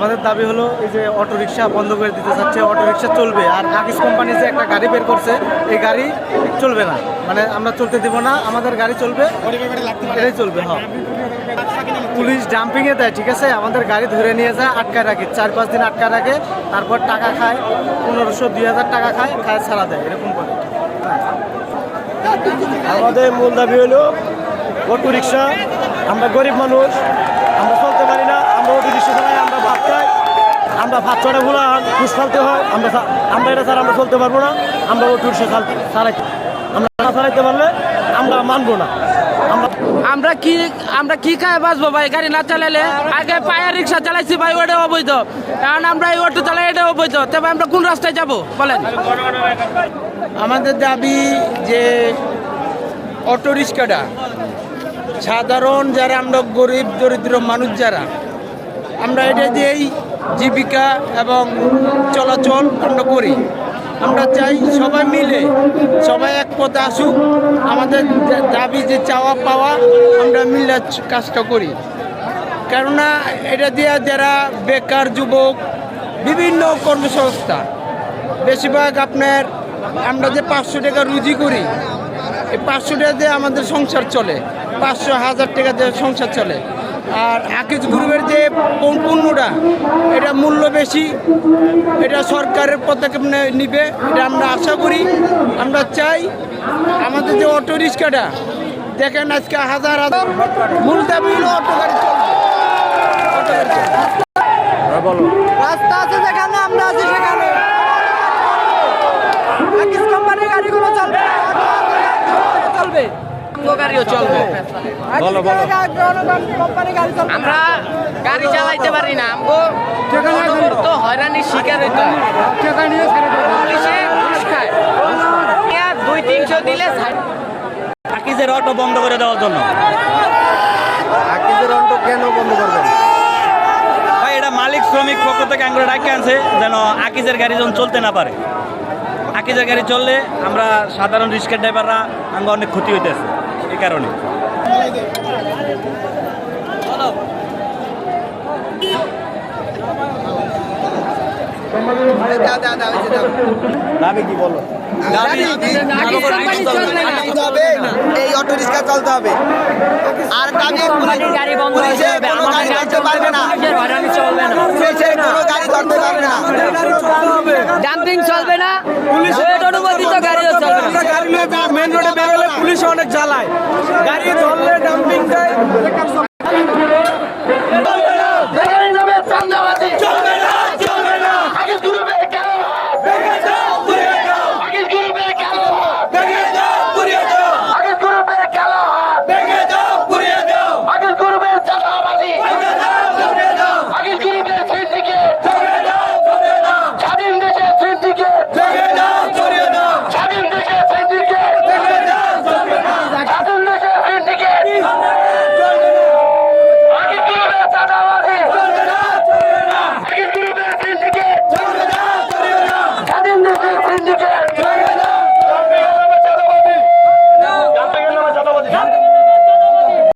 আমাদের দাবি হলো এই যে অটো রিক্সা বন্ধ করে দিতে চাচ্ছে অটো রিক্সা চলবে। আর আকিস কোম্পানি যে একটা গাড়ি বের করছে, এই গাড়ি চলবে না। মানে আমরা চলতে দেব না, আমাদের গাড়ি চলবে, এটাই চলবে হ্যাঁ। পুলিশ ডাম্পিংয়ে দেয়, ঠিক আছে? আমাদের গাড়ি ধরে নিয়ে যায়, আটকায় রাখে, চার পাঁচ দিন আটকায় রাখে, তারপর টাকা খায়, পনেরোশো, দুই হাজার টাকা খায় খায়, ছাড়া দেয়, এরকম করে। আমাদের মূল দাবি হলো অটো রিক্সা আমরা গরিব মানুষ, আমরা চলতে পারি না। আমরা অটো রিক্সা চালাই আমরা ভাত খাই। আমরা ভাত ছটা ভুলা ঘুষ ফালতে হয়। আমরা আমরা এটা ছাড়া আমরা চলতে পারব না। আমরা অটো রিক্সা চাল- চালাইতে আমরা না চালাইতে পারলে আমরা মানবো না। আমরা আমরা কি আমরা কি খায় বাঁচবো ভাই? গাড়ি না চালালে আগে পায়ের রিক্সা চালাইছি ভাই ওটা অবৈধ। এখন আমরা এই অটো চালাই এটা অবৈধ। তবে আমরা কোন রাস্তায় যাব? বলেন। আমাদের দাবি যে অটো রিক্সাটা সাধারণ যারা আমরা গরিব দরিদ্র মানুষ যারা আমরা এটা দিয়েই জীবিকা এবং চলাচল আমরা করি। আমরা চাই সবাই মিলে, সবাই এক পথে আসুক। আমাদের দাবি যে চাওয়া পাওয়া আমরা মিলে কাজটা করি। কেননা এটা দিয়ে যারা বেকার যুবক, বিভিন্ন কর্মসংস্থা, বেশিরভাগ আপনার আমরা যে পাঁচশো টাকা রুজি করি, এই পাঁচশো টাকা দিয়ে আমাদের সংসার চলে। পাঁচশো, হাজার টাকা দিয়ে সংসার চলে। আর আকিজ গ্রুপের যে পণ- পণ্যটা, এটা মূল্য বেশি, এটা সরকারের পদক্ষেপ নিবে, এটা আমরা আশা করি, আমরা চাই আমাদের যে অটো রিক্সাটা, দেখেন আজকে হাজার হাজার মূল দাবি হলো অটো গাড়ি আমরা সেখানে। গাড়িগুলো চলবে। গাড়িও চলবে। বলো বলো। গাড়ি আমরা গাড়ি চালাইতে পারি না আমগো তো হয়রানির শিকার হইতে পুলিশে ঘুষ খায় দুই তিনশো দিলে আকিজের অটো বন্ধ করে দেওয়ার জন্য। আকিজের অটো কেন বন্ধ করবেন ভাই এটা মালিক শ্রমিক পক্ষ থেকে ডাকে আনছে যেন আকিজের গাড়ি যেন চলতে না পারে। আকিজের গাড়ি চললে আমরা সাধারণ রিক্সার ড্রাইভাররা আঙ্গ অনেক ক্ষতি হইতেছে। এই কারণে। দাবি কি বলো? এই অটো রিক্সা চলতে হবে। আর দাবি গাড়ি চলতে পারবে না। অনেক জ্বালায়। গাড়ি